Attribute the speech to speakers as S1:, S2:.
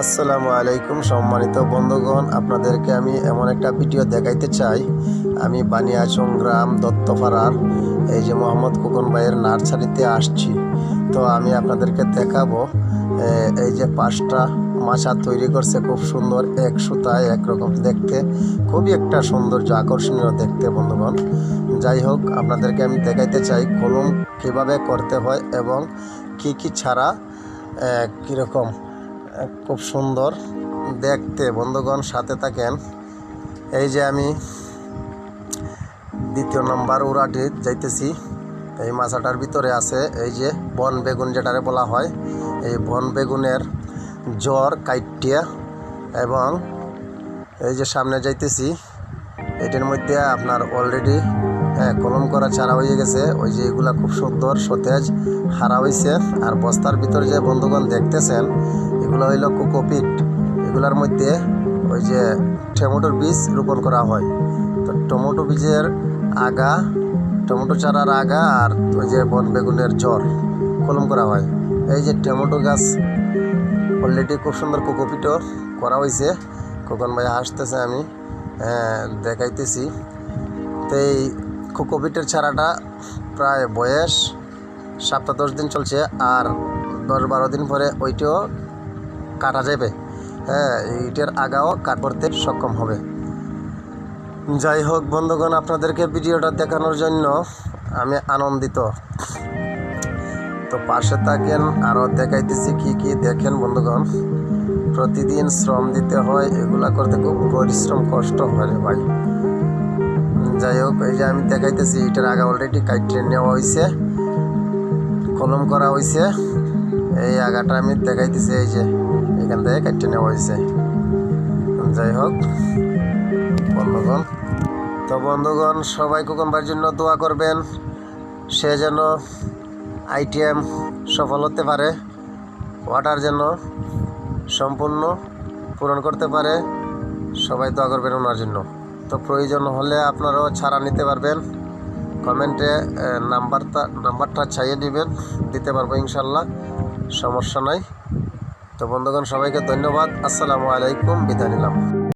S1: আসসালামু আলাইকুম সম্মানিত বন্ধুগণ, আপনাদেরকে আমি এমন একটা ভিডিও দেখাইতে চাই। আমি বানিয়াচং গ্রাম দত্তপাড়ার এই যে মোহাম্মদ কুকন ভাইয়ের নার্সারিতে আসছি। তো আমি আপনাদেরকে দেখাবো এই যে পাঁচটা মাছা তৈরি করছে খুব সুন্দর এক সুতায় একরকম। দেখতে খুবই একটা সৌন্দর্য আকর্ষণীয় দেখতে বন্ধুগণ। যাই হোক, আপনাদেরকে আমি দেখাইতে চাই কলম কীভাবে করতে হয় এবং কি কি ছাড়া কীরকম খুব সুন্দর। দেখতে বন্ধুগণ, সাথে থাকেন। এই যে আমি দ্বিতীয় নম্বর উড়াটি যাইতেছি। এই মাছাটার ভিতরে আছে এই যে বন বেগুন যেটারে বলা হয়। এই বন বেগুনের জ্বর কাইটিয়া এবং এই যে সামনে যাইতেছি, এটার মধ্যে আপনার অলরেডি হ্যাঁ কলম করা ছাড়া হয়ে গেছে। ওই যে এগুলা খুব সুন্দর সতেজ হারা হয়েছে আর বস্তার ভিতরে যে বন্ধুগণ দেখতেছেন এগুলো হইল কোকোপিট। এগুলার মধ্যে ওই যে টমেটোর বীজ রোপণ করা হয়। তো টমেটো বীজের আগা টমেটো চারার আগা আর ওই যে বন বেগুনের জ্বর কলম করা হয়। এই যে টমেটো গাছ অলরেডি খুব সুন্দর কোকোপিটও করা হয়েছে খোকন ভাই হাসতেছে আমি হ্যাঁ, দেখাইতেছি। তো এই কোকোপিটের ছাড়াটা প্রায় বয়স সপ্তাহ দশ দিন চলছে আর দশ বারো দিন পরে ওইটাও কাটা যাবে। হ্যাঁ এইটার আগাও কাট করতে সক্ষম হবে। যাই হোক বন্ধুগণ, আপনাদেরকে ভিডিওটা দেখানোর জন্য আমি আনন্দিত। তো পাশে থাকেন, আরও দেখাইতেছি কি কি দেখেন বন্ধুগণ। প্রতিদিন শ্রম দিতে হয়, এগুলা করতে খুব পরিশ্রম কষ্ট হয় ভাই। যাই হোক, এই যে আমি দেখাইতেছি, এটার আগে অলরেডি কাইটে নেওয়া হয়েছে কলম করা হয়েছে এই আগাটা আমি দেখাইতেছি, এই যে এখান থেকে কাইটে নেওয়া হয়েছে যাই হোক, বন্ধুগণ, তো বন্ধুগণ, সবাই কুকুম্বার জন্য দোয়া করবেন, সে যেন আইটিএম সফল হতে পারে ওয়াটার যেন সম্পূর্ণ পূরণ করতে পারে, সবাই দোয়া করবেন ওনার জন্য। তো প্রয়োজন হলে আপনারাও ছাড়া নিতে পারবেন। কমেন্টে নাম্বারটা নাম্বারটা চাইয়ে নেবেন দিতে পারব ইনশাল্লাহ, সমস্যা নাই। তো বন্ধুগণ, সবাইকে ধন্যবাদ। আসসালামু আলাইকুম, বিদায় নিলাম।